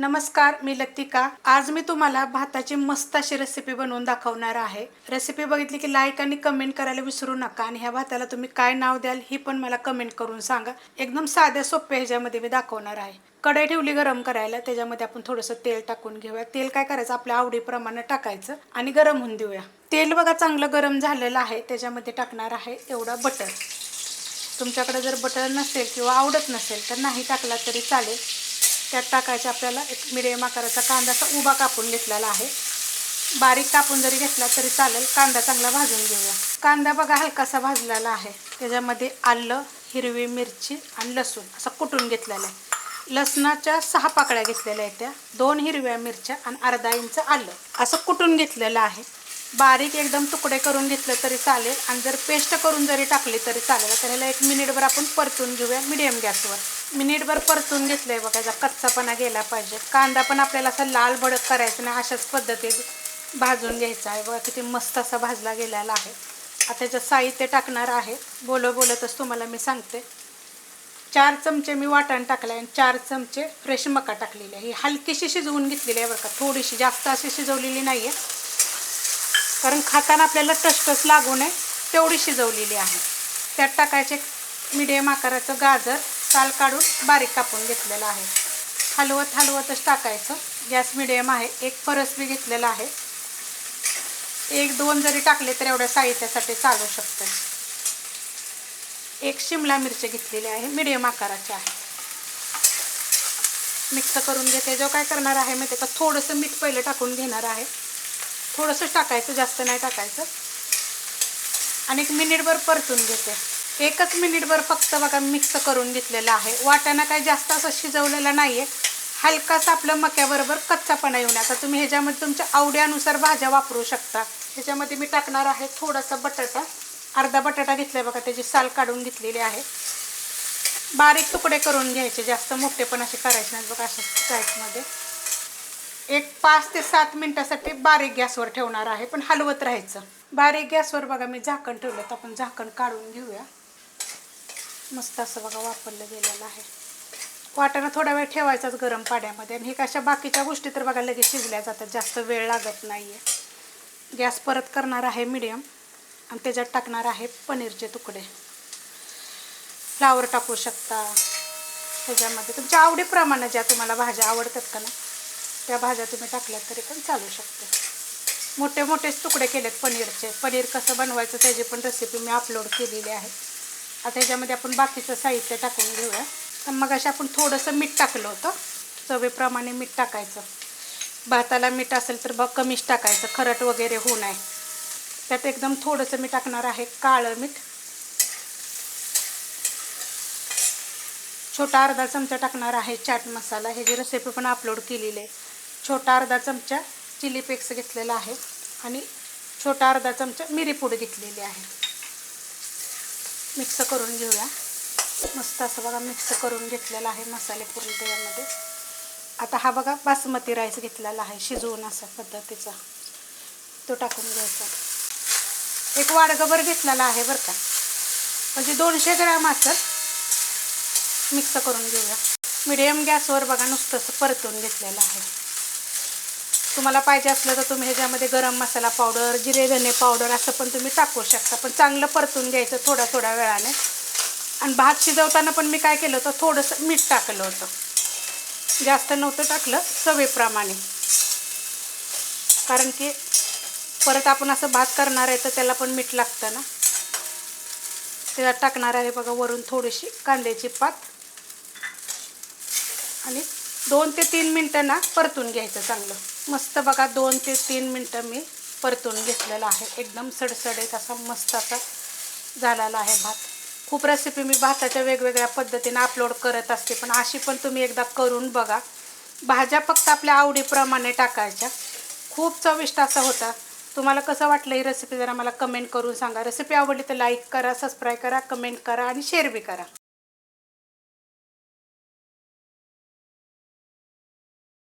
नमस्कार मी लतिका. आज मी तुम्हाला भाताची मस्त अशी रेसिपी बनवून दाखवणार आहे. रेसिपी बघितली की लाईक आणि कमेंट करायला विसरू नका आणि ह्या भाताला तुम्ही काय नाव द्याल ही पण मला कमेंट करून सांगा. एकदम साध्या सोप्या ह्याच्यामध्ये मी दाखवणार आहे. कढई ठेवली गरम करायला त्याच्यामध्ये आपण थोडंसं तेल टाकून घेऊया. तेल काय करायचं? आपल्या आवडीप्रमाणे टाकायचं आणि गरम होऊन देऊया. तेल बघा चांगलं गरम झालेलं आहे. त्याच्यामध्ये टाकणार आहे एवढा बटर. तुमच्याकडे जर बटर नसेल किंवा आवडत नसेल तर नाही टाकला तरी चालेल. त्यात टाकायचा आपल्याला एक मिडियम आकाराचा कांदा असा उभा कापून घेतलेला आहे. बारीक कापून जरी घेतला तरी चालेल. कांदा चांगला भाजून घेऊया. कांदा बघा हलकासा भाजलेला आहे. त्याच्यामध्ये आलं हिरवी मिरची आणि लसूण असं कुटून घेतलेलं आहे. लसणाच्या सहा पाकळ्या घेतलेल्या आहेत त्या. दोन हिरव्या मिरच्या आणि अर्धा इंच आलं असं कुटून घेतलेलं आहे. बारीक एकदम तुकडे करून घेतलं तरी चालेल आणि जर पेस्ट करून जरी टाकली तरी चालेल. तर ह्याला एक मिनिटभर आपण परतून घेऊया मिडियम गॅसवर. मिनिटभर परतून घेतलंय बघा याचा कच्चापणा गेला पाहिजे. कांदा पण आपल्याला असा लाल भडक करायचा नाही अशाच पद्धतीत भाजून घ्यायचा आहे. बघा किती मस्त असा भाजला गेलेला आहे. आता त्याचं साहित्य टाकणार आहे. बोलत बोलतच तुम्हाला मी सांगते. चार चमचे मी वाटण टाकलं आहे आणि चार चमचे फ्रेश मका टाकलेली आहे. ही हलकीशी शिजवून घेतलेली आहे बरं का थोडीशी जास्त अशी शिजवलेली नाही आहे कारण खाताना आपल्याला टसटस लागू नये तेवढी शिजवलेली आहे. त्यात टाकायचे मिडियम आकाराचं गाजर साल काढून बारीक कापून घेतलेलं आहे. हलवत हलवतच टाकायचं. गॅस मिडियम आहे. एक फरस मी घेतलेला आहे. एक दोन जरी टाकले तर एवढ्या साहित्यासाठी चालू शकतं. एक शिमला मिरची घेतलेली आहे. मिडियम आकाराची आहे. मिक्स करून घेते. जो काय करणार आहे मी त्याचं थोडंसं मीठ पहिलं टाकून घेणार आहे. थोडंसंच टाकायचं जास्त नाही टाकायचं. आणि एक मिनिटभर परतून घेते. एकच मिनिटभर फक्त बघा मिक्स करून घेतलेलं आहे. वाटाणा काय जास्त असं शिजवलेलं नाही आहे हलकासा आपलं मक्याबरोबर कच्चापणा येऊन आता तुम्ही ह्याच्यामध्ये तुमच्या आवड्यानुसार भाज्या वापरू शकता. ह्याच्यामध्ये मी टाकणार आहे थोडासा बटाटा. अर्धा बटाटा घेतला बघा त्याची साल काढून घेतलेली आहे. बारीक तुकडे करून घ्यायचे जास्त मोठे पण असे करायचे नाहीत बघा अशा टाईपमध्ये एक पाच ते सात मिनिटासाठी बारीक गॅसवर ठेवणार आहे पण हलवत राहायचं. बारीक गॅसवर बघा मी झाकण ठेवलं तर आपण झाकण काढून घेऊया. मस्त असं बघा वापरलं गेलेलं आहे. वाटाणा थोडा वेळ ठेवायचाच गरम पाण्यामध्ये. आणि हे कशा बाकीच्या गोष्टी तर बघा लगेच शिजल्या जातात. जास्त वेळ लागत नाही आहे गॅस परत करणार आहे मिडियम. आणि त्याच्यात टाकणार आहे पनीरचे तुकडे. फ्लावर टाकू शकता. त्याच्यामध्ये तुमच्या आवडीप्रमाणे ज्या तुम्हाला भाज्या आवडतात का ना त्या भाज्या तुम्ही टाकल्यात तरी पण चालू शकते. मोठे मोठेच तुकडे केलेत पनीरचे. पनीर कसं बनवायचं त्याची पण रेसिपी मी अपलोड केलेली आहे. आता ह्याच्यामध्ये आपण बाकीचं साहित्य टाकून घेऊया. तर मग असे आपण थोडंसं मीठ टाकलं होतं. चवेप्रमाणे मीठ टाकायचं. भाताला मीठ असेल तर बघ कमीच टाकायचं. खरट वगैरे होऊ नये. त्यात एकदम थोडंसं मी टाकणार आहे काळं मीठ. छोटा अर्धा चमचा टाकणार आहे चाट मसाला. ह्याची रेसिपी पण अपलोड केलेली आहे. छोटा अर्धा चमचा चिली पेक्स घेतलेला आहे आणि छोटा अर्धा चमचा मिरी पूड घेतलेली आहे. मिक्स करून घेऊया. मस्त असं बघा मिक्स करून घेतलेला आहे मसाले पूर्ण त्यामध्ये. आता हा बघा बासमती राईस घेतलेला आहे शिजवून असा पद्धतीचा. तो टाकून घ्यायचा. एक वाडगभर घेतलेला आहे बरं का. म्हणजे दोनशे ग्रॅम असं मिक्स करून घेऊया. मिडियम गॅसवर बघा नुसतंच परतून घेतलेलं आहे. तुम्हाला पाहिजे असलं तर तुम्ही ह्याच्यामध्ये गरम मसाला पावडर जिरे धने पावडर असं पण तुम्ही टाकू शकता. पण चांगलं परतून घ्यायचं थोड्या थोड्या वेळाने. आणि भात शिजवताना पण मी काय केलं होतं थोडंसं मीठ टाकलं होतं. जास्त नव्हतं टाकलं चवेप्रमाणे. कारण की परत आपण असं भात करणार आहे तर त्याला पण मीठ लागतं ना. त्याला टाकणार आहे बघा वरून थोडीशी कांद्याची पात. आणि दोन ते तीन मिनटं ना परतून घ्यायचं चांगलं. मस्त बघा दोन ते तीन मिनटं मी परतून घेतलेलं आहे. एकदम सडसडीत असा मस्त असा झालेला आहे भात. खूप रेसिपी मी भाताच्या वेगवेगळ्या पद्धतीने अपलोड करत असते पण अशी पण तुम्ही एकदा करून बघा. भाज्या फक्त आपल्या आवडीप्रमाणे टाकायच्या. खूप चविष्ट असा होता. तुम्हाला कसं वाटलं ही रेसिपी जरा मला कमेंट करून सांगा. रेसिपी आवडली तर लाईक करा सबस्क्राईब करा कमेंट करा आणि शेअर बी करा.